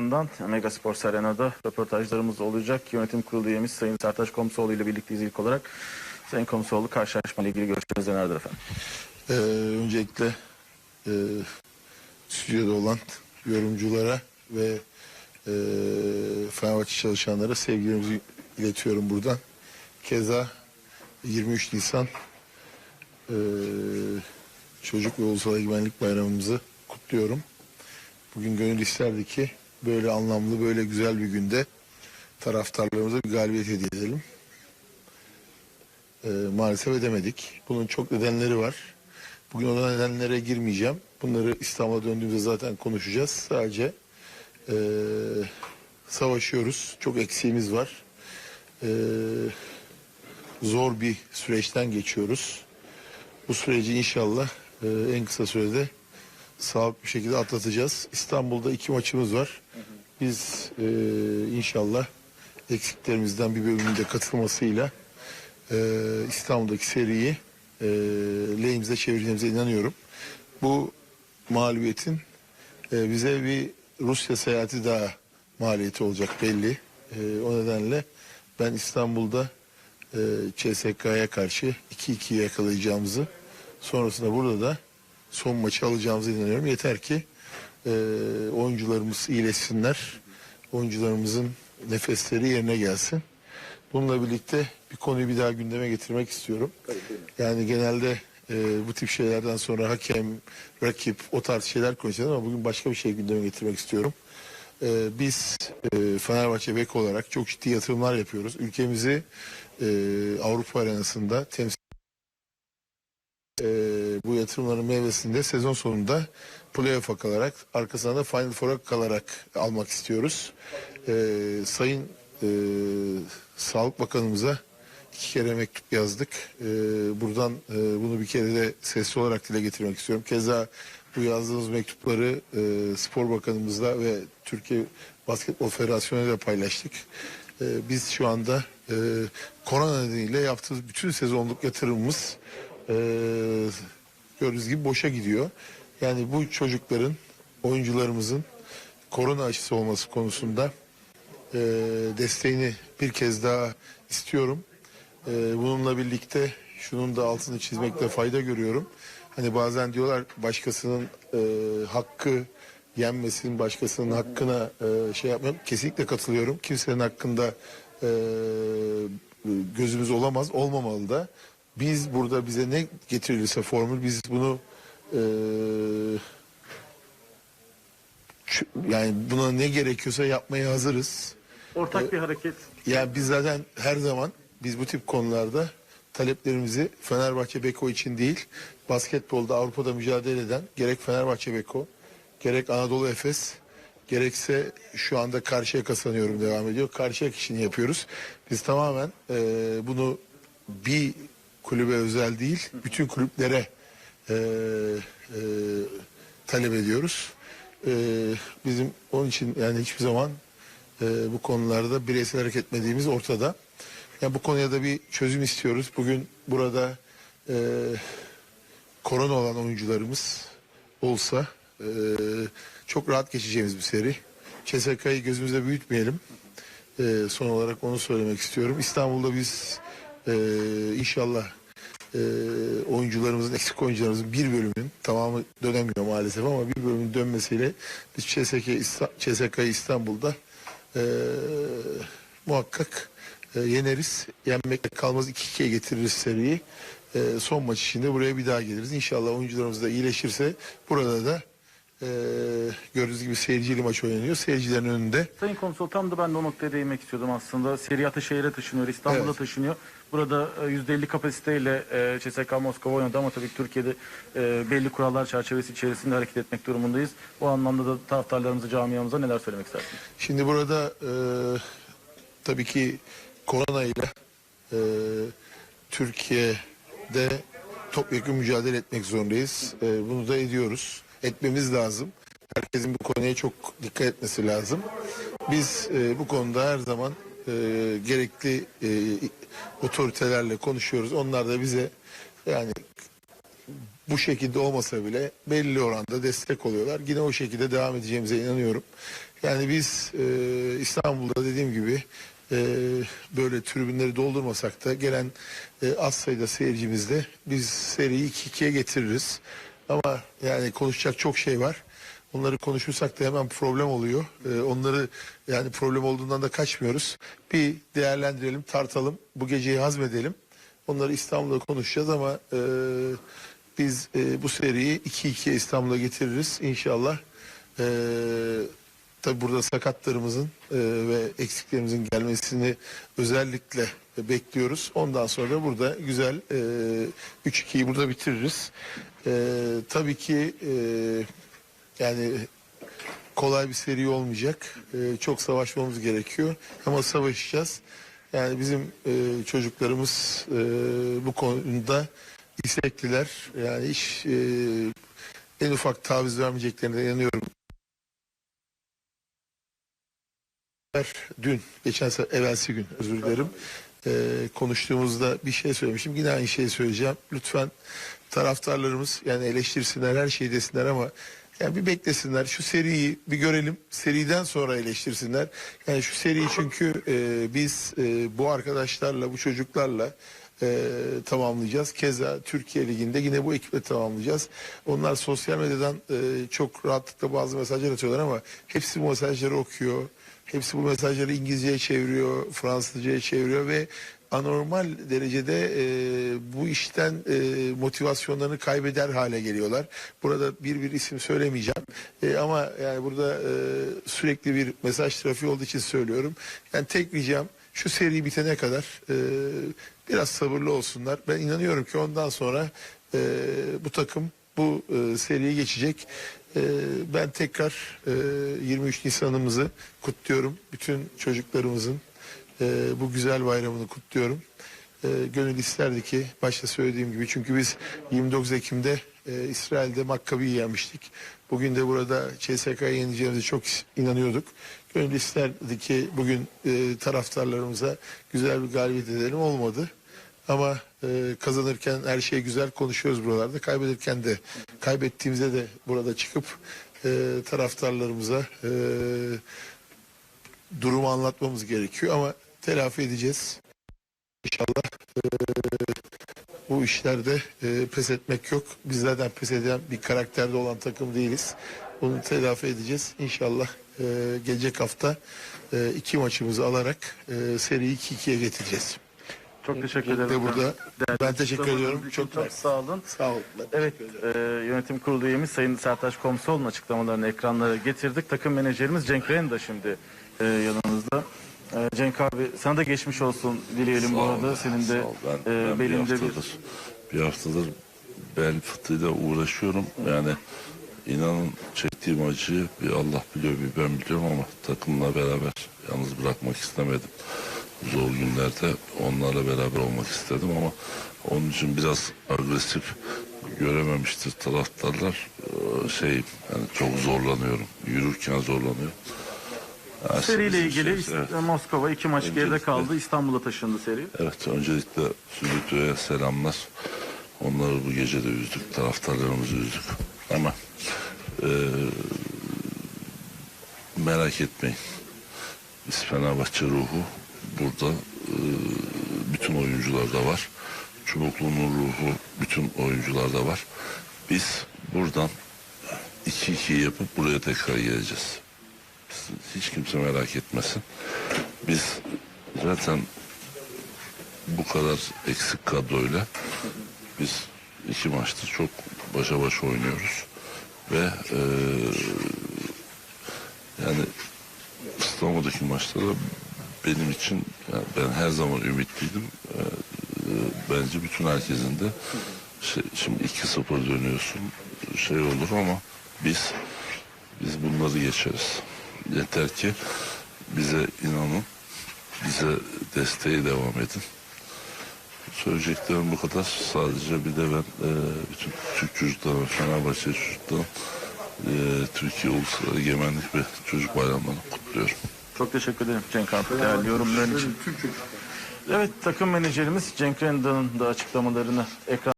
Bundan Mega Sports Arena'da röportajlarımız olacak. Yönetim Kurulu üyemiz Sayın Sertaç Komsoğlu ile birlikteyiz ilk olarak. Sayın Komsoğlu karşılaşma ile ilgili görüşleriniz nelerdir efendim? Ee, öncelikle e, stüdyoda olan yorumculara ve e, Fenerbahçe çalışanlara sevgilerimizi iletiyorum buradan. Keza 23 Nisan e, Çocuk ve Ulusal Egemenlik Bayramımızı kutluyorum. Bugün gönül isterdi ki böyle anlamlı, böyle güzel bir günde taraftarlarımıza bir galibiyet hediye edelim. Ee, maalesef edemedik. Bunun çok nedenleri var. Bugün o nedenlere girmeyeceğim. Bunları İstanbul'a döndüğümüzde zaten konuşacağız. Sadece ee, savaşıyoruz. Çok eksiğimiz var. Ee, zor bir süreçten geçiyoruz. Bu süreci inşallah ee, en kısa sürede sağlıklı bir şekilde atlatacağız. İstanbul'da iki maçımız var. Biz ee, inşallah eksiklerimizden bir bölümünde katılmasıyla ee, İstanbul'daki seriyi e, lehimize çevireceğimize inanıyorum. Bu mağlubiyetin e, bize bir Rusya seyahati daha maliyeti olacak belli. E, o nedenle ben İstanbul'da e, CSK'ya karşı 2-2 yakalayacağımızı sonrasında burada da son maçı alacağımıza inanıyorum. Yeter ki e, oyuncularımız iyileşsinler. Oyuncularımızın nefesleri yerine gelsin. Bununla birlikte bir konuyu bir daha gündeme getirmek istiyorum. Yani genelde e, bu tip şeylerden sonra hakem, rakip o tarz şeyler konuşuyoruz ama bugün başka bir şey gündeme getirmek istiyorum. E, biz e, Fenerbahçe Bek olarak çok ciddi yatırımlar yapıyoruz. Ülkemizi e, Avrupa arenasında temsil bu yatırımların meyvesinde sezon sonunda playoff'a kalarak arkasından da Final Four'a kalarak almak istiyoruz. E, Sayın e, Sağlık Bakanımıza iki kere mektup yazdık. E, buradan e, bunu bir kere de sesli olarak dile getirmek istiyorum. Keza bu yazdığımız mektupları e, Spor Bakanımızla ve Türkiye Basketbol Federasyonu'yla paylaştık. E, biz şu anda e, korona nedeniyle yaptığımız bütün sezonluk yatırımımız e, gördüğünüz gibi boşa gidiyor. Yani bu çocukların, oyuncularımızın korona aşısı olması konusunda e, desteğini bir kez daha istiyorum. E, bununla birlikte şunun da altını çizmekte fayda görüyorum. Hani bazen diyorlar başkasının e, hakkı yenmesin, başkasının hakkına e, şey yapmayalım. Kesinlikle katılıyorum. Kimsenin hakkında e, gözümüz olamaz, olmamalı da. Biz burada bize ne getirilirse formül biz bunu e, yani buna ne gerekiyorsa yapmaya hazırız. Ortak bir hareket. Yani biz zaten her zaman biz bu tip konularda taleplerimizi Fenerbahçe Beko için değil, basketbolda Avrupa'da mücadele eden gerek Fenerbahçe Beko, gerek Anadolu Efes, gerekse şu anda Karşıyaka sanıyorum devam ediyor. Karşıyaka işini yapıyoruz. Biz tamamen e, bunu bir kulübe özel değil, bütün kulüplere e, e, talep ediyoruz. E, bizim onun için yani hiçbir zaman e, bu konularda bireysel hareket etmediğimiz ortada. Yani bu konuya da bir çözüm istiyoruz. Bugün burada e, korona olan oyuncularımız olsa e, çok rahat geçeceğimiz bir seri. CSK'yı gözümüzde büyütmeyelim. E, son olarak onu söylemek istiyorum. İstanbul'da biz e, inşallah e, oyuncularımızın, eksik oyuncularımızın bir bölümünün tamamı dönemiyor maalesef ama bir bölümün dönmesiyle biz CSK, CSK'yı İstanbul'da e, muhakkak e, yeneriz. Yenmekle kalmaz 2-2'ye getiririz seriyi. E, son maç içinde buraya bir daha geliriz. İnşallah oyuncularımız da iyileşirse burada da e, gördüğünüz gibi seyircili maç oynanıyor. Seyircilerin önünde Sayın Komsoğlu tam da ben de o noktaya değinmek istiyordum aslında. Seri Ataşehir'e taşınıyor, İstanbul'a Evet. taşınıyor. Burada e, %50 kapasiteyle e, CSK Moskova oynadı ama tabii ki Türkiye'de e, belli kurallar çerçevesi içerisinde hareket etmek durumundayız. O anlamda da taraftarlarımıza, camiamıza neler söylemek istersiniz? Şimdi burada e, tabii ki korona ile e, Türkiye'de topyekun mücadele etmek zorundayız. E, bunu da ediyoruz. Etmemiz lazım. Herkesin bu konuya çok dikkat etmesi lazım. Biz e, bu konuda her zaman e, gerekli e, otoritelerle konuşuyoruz. Onlar da bize yani bu şekilde olmasa bile belli oranda destek oluyorlar. Yine o şekilde devam edeceğimize inanıyorum. Yani biz e, İstanbul'da dediğim gibi e, böyle tribünleri doldurmasak da gelen e, az sayıda seyircimizle biz seriyi 2-2'ye getiririz. Ama yani konuşacak çok şey var. Onları konuşursak da hemen problem oluyor. E, onları yani problem olduğundan da kaçmıyoruz. Bir değerlendirelim, tartalım, bu geceyi hazmedelim. Onları İstanbul'da konuşacağız ama e, biz e, bu seriyi 2-2'ye İstanbul'a getiririz inşallah. E, tabi burada sakatlarımızın e, ve eksiklerimizin gelmesini özellikle bekliyoruz. Ondan sonra da burada güzel e, 3-2'yi burada bitiririz. E, tabii ki e, yani kolay bir seri olmayacak. E, çok savaşmamız gerekiyor ama savaşacağız. Yani bizim e, çocuklarımız e, bu konuda istekliler. Yani hiç e, en ufak taviz vermeyeceklerine inanıyorum. Dün, geçen sefer, evvelsi gün özür dilerim. e, konuştuğumuzda bir şey söylemiştim. Yine aynı şeyi söyleyeceğim. Lütfen taraftarlarımız yani eleştirsinler her şeyi desinler ama yani bir beklesinler. Şu seriyi bir görelim. Seriden sonra eleştirsinler. Yani şu seriyi çünkü e, biz e, bu arkadaşlarla, bu çocuklarla e, tamamlayacağız. Keza Türkiye Ligi'nde yine bu ekiple tamamlayacağız. Onlar sosyal medyadan e, çok rahatlıkla bazı mesajlar atıyorlar ama hepsi bu mesajları okuyor. Hepsi bu mesajları İngilizceye çeviriyor, Fransızcaya çeviriyor ve anormal derecede e, bu işten e, motivasyonlarını kaybeder hale geliyorlar. Burada bir bir isim söylemeyeceğim E, ama yani burada e, sürekli bir mesaj trafiği olduğu için söylüyorum. Yani tek ricam şu seri bitene kadar e, biraz sabırlı olsunlar. Ben inanıyorum ki ondan sonra e, bu takım bu e, seriye geçecek. E, ben tekrar e, 23 Nisan'ımızı kutluyorum. Bütün çocuklarımızın e, bu güzel bayramını kutluyorum. E, gönül isterdi ki başta söylediğim gibi çünkü biz 29 Ekim'de e, İsrail'de Makkabi'yi yenmiştik. Bugün de burada CSK'yı yeneceğimize çok inanıyorduk. Gönül isterdi ki bugün e, taraftarlarımıza güzel bir galibiyet edelim olmadı. Ama e, kazanırken her şey güzel konuşuyoruz buralarda. Kaybederken de kaybettiğimizde de burada çıkıp e, taraftarlarımıza e, durumu anlatmamız gerekiyor ama telafi edeceğiz. İnşallah e, bu işlerde e, pes etmek yok. Biz zaten pes eden bir karakterde olan takım değiliz. Bunu telafi edeceğiz. İnşallah e, gelecek hafta e, iki maçımızı alarak e, seriyi 2-2'ye getireceğiz. Çok teşekkür ederim. burada Değerli ben teşekkür ediyorum. Çok çok sağ olun. Sağ olun. Evet, e, yönetim kurulu üyemiz Sayın Sertaç Komsoğlu'nun açıklamalarını ekranlara getirdik. Takım menajerimiz Cenk Ren de şimdi e, yanımızda. Cenk abi sana da geçmiş olsun dileyelim bu arada. Senin de ben, e, ben bir belinde bir... haftadır, bir haftadır bel fıtığıyla uğraşıyorum. Yani inanın çektiğim acıyı bir Allah biliyor bir ben biliyorum ama takımla beraber yalnız bırakmak istemedim. Zor günlerde onlarla beraber olmak istedim ama onun için biraz agresif görememiştir taraftarlar. Ee, Şey yani çok zorlanıyorum. Yürürken zorlanıyorum. Seriyle bizim ilgili evet. Moskova iki maç geride Öncelikle- kaldı. İstanbul'a taşındı seri. Evet öncelikle Stüdyo'ya selamlar. Onları bu gece de üzdük. Taraftarlarımızı üzdük. Ama eee, merak etmeyin. Biz Fenerbahçe ruhu burada eee, bütün oyuncularda var. Çubuklu'nun ruhu bütün oyuncularda var. Biz buradan 2-2 yapıp buraya tekrar geleceğiz. Hiç kimse merak etmesin. Biz zaten bu kadar eksik kadroyla biz iki maçtır çok başa baş oynuyoruz ve eee, yani İstanbul'daki maçlara benim için yani ben her zaman ümitliydim. Eee, bence bütün herkesin de şey, şimdi 2-0 dönüyorsun şey olur ama biz biz bunları geçeriz. Yeter ki bize inanın, bize desteği devam edin. Söyleyeceklerim bu kadar. Sadece bir de ben e, bütün Türk çocuklarına, Fenerbahçe çocuklarına e, Türkiye Ulusal Egemenlik ve Çocuk Bayramlarını kutluyorum. Çok teşekkür ederim Cenk abi değerli yorumların için. Evet takım menajerimiz Cenk Renda'nın da açıklamalarını ekran